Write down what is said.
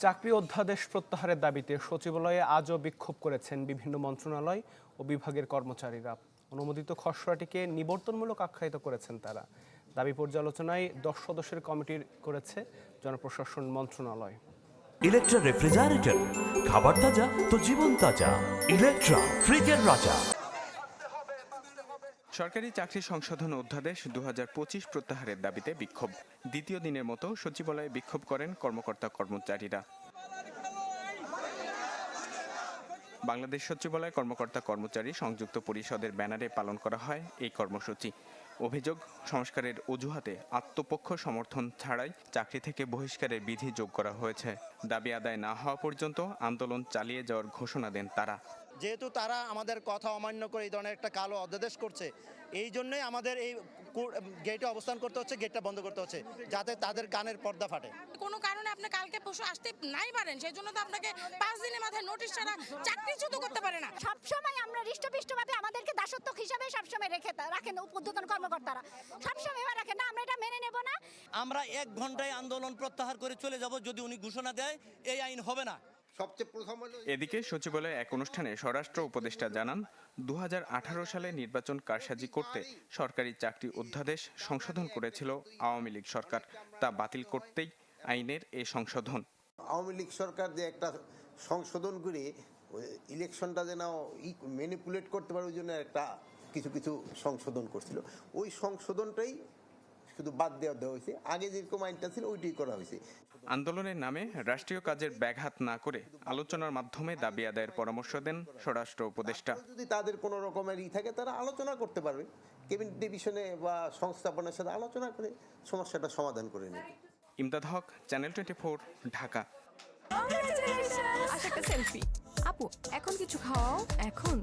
চাকরি অধ্যাদেশ প্রত্যাহারের দাবিতে সচিবালয়ে আজও বিক্ষোভ করেছেন বিভিন্ন মন্ত্রণালয় ও বিভাগের কর্মচারীরা। অনুমোদিত খসড়াটিকে নিবর্তনমূলক আখ্যায়িত করেছেন তারা। দাবি পর্যালোচনায় দশ সদস্যের কমিটি করেছে জনপ্রশাসন মন্ত্রণালয়। ইলেকট্রা রেফ্রিজারেটর খাবার তাজা তো জীবন তাজা ইলেকট্রা ফ্রিজের রাজা সরকারি চাকরি সংশোধন অধ্যাদেশ দু হাজার পঁচিশ প্রত্যাহারের দাবিতে বিক্ষোভ। দ্বিতীয় দিনের মতো সচিবালয়ে বিক্ষোভ করেন কর্মকর্তা কর্মচারীরা। বাংলাদেশ সচিবালয় কর্মকর্তা কর্মচারী সংযুক্ত পরিষদের ব্যানারে পালন করা হয় এই কর্মসূচি। অভিযোগ, সংস্কারের অজুহাতে আত্মপক্ষ সমর্থন ছাড়াই চাকরি থেকে বহিষ্কারের বিধি যোগ করা হয়েছে। দাবি আদায় না হওয়া পর্যন্ত আন্দোলন চালিয়ে যাওয়ার ঘোষণা দেন তারা। যেহেতু তারা আমাদের কথা অমান্য করে এই ধরনের একটা কালো অধ্যাদেশ করছে এই জন্যই আমাদের এই গেটে অবস্থান করতে হচ্ছে গেটটা বন্ধ করতে হচ্ছে যাতে তাদের কানের পর্দা ফাটে। কোনো কারণে আপনি কালকে পরশু আসতে নাই পারেন সেই জন্য তো আপনাকে পাঁচ দিনের মাথায় নোটিশ ছাড়া চাকরিচ্যুত করতে পারে না। সবসময় আমরা হৃষ্টপৃষ্টভাবে আমাদেরকে দাসত্ব হিসাবে সবসময় রেখে রাখেন উদ্বোধন কর্মকর্তারা। সবসময় এবার রাখেন না আমরা এটা মেনে নেব না। আমরা এক ঘন্টায় আন্দোলন প্রত্যাহার করে চলে যাব যদি উনি ঘোষণা দেয় এই আইন হবে না। সবচেয়ে প্রথম হলো এদিকে সচিবালয়ে এক অনুষ্ঠানে স্বরাষ্ট্র উপদেষ্টা জানান দু হাজার আঠারো সালে নির্বাচন কারসাজি করতে সরকারি চাকরি অধ্যাদেশ সংশোধন করেছিল আওয়ামী লীগ সরকার। তা বাতিল করতেই আইনের এ সংশোধন। আওয়ামী লীগ সরকার যে একটা সংশোধন করে ইলেকশনটা যেন ম্যানিপুলেট করতে পারে ওই জন্য একটা কিছু কিছু সংশোধন করছিল। ওই সংশোধনটাই শুধু বাদ দেওয়া দেওয়া হয়েছে। আগে যেরকম আইনটা ছিল ওইটাই করা হয়েছে। আন্দোলনের নামে রাষ্ট্রীয় কাজের ব্যাঘাত না করে আলোচনার মাধ্যমে দাবি আদায়ের পরামর্শ দেন স্বরাষ্ট্র উপদেষ্টা। যদি তাদের কোনো রকমের ই থাকে তারা আলোচনা করতে পারবে। কেবিনেট ডিভিশনে বা সংস্থাপনের সাথে আলোচনা করে সমস্যাটা সমাধান করে নেবে। Imdad Haque channel twenty four Dhaka. একটা সেলফি আপু এখন কিছু খাওয়াও এখন।